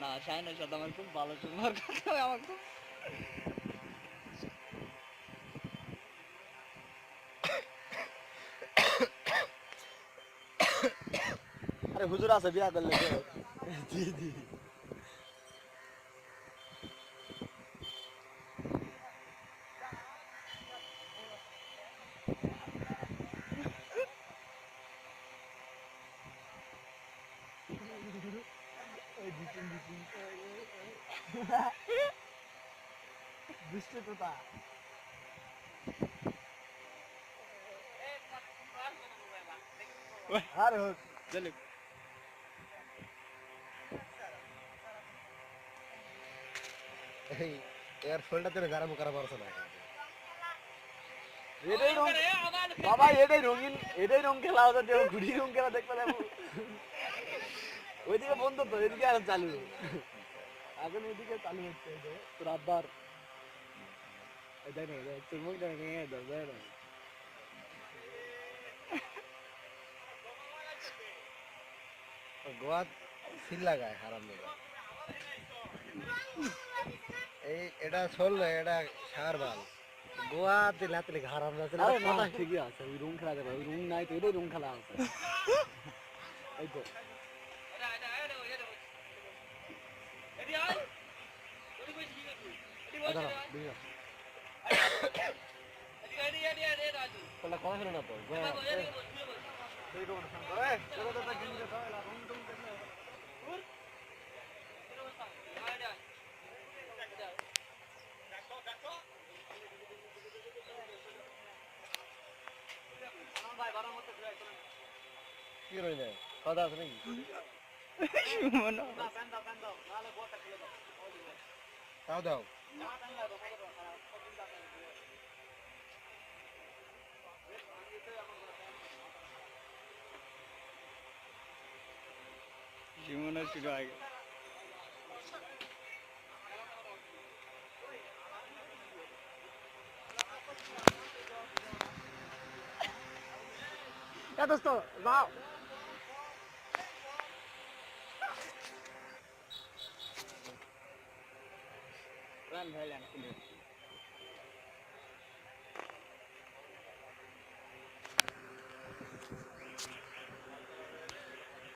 না শাহিনের সাথে আমার খুব ভালো সম্পর্ক তবে আমার খুব আরে হুজুর আছে বিয়া করলে তো। জি জি বৃষ্টি তো তা আরে হোক চলে এই এর ফোনটা তোর গারাম করা পারছ না এটাই রং বাবা এটাই রঙিন এটাই রং খেলা হতো যে ঘুড়ি রং খেলা দেখতে যাব ওইদিকে বন্ধ তো এদিকে আর চালু এখন এদিকে চালু হচ্ছে তোর আব্বার। এই দেখ না, দেখ, তোর মুখ দেখ, এই দেখ, দেখ সিল লাগায় হারাম এই এটা শোল এটা সার বাল। গোয়া দিলা হারাম আরে মাথা ঠিকই আছে ওই রুম খেলা যাবে ওই রুম নাই তো এটাই রুম খেলা আছে। এই তো এই দাঁড়া, দুই হাত। তোলা কথা শুনে না তো গোয়া এই রুম ফোন করে, এই, তোরা তো একটা গেঞ্জি খাওয়া, এলা রুম টুম দেখলে হবে। কি রয়ে কথা আছে নাকি? মনে তাও দাও। জীবনে হয়ে গেল এ দোস্ত dan hal.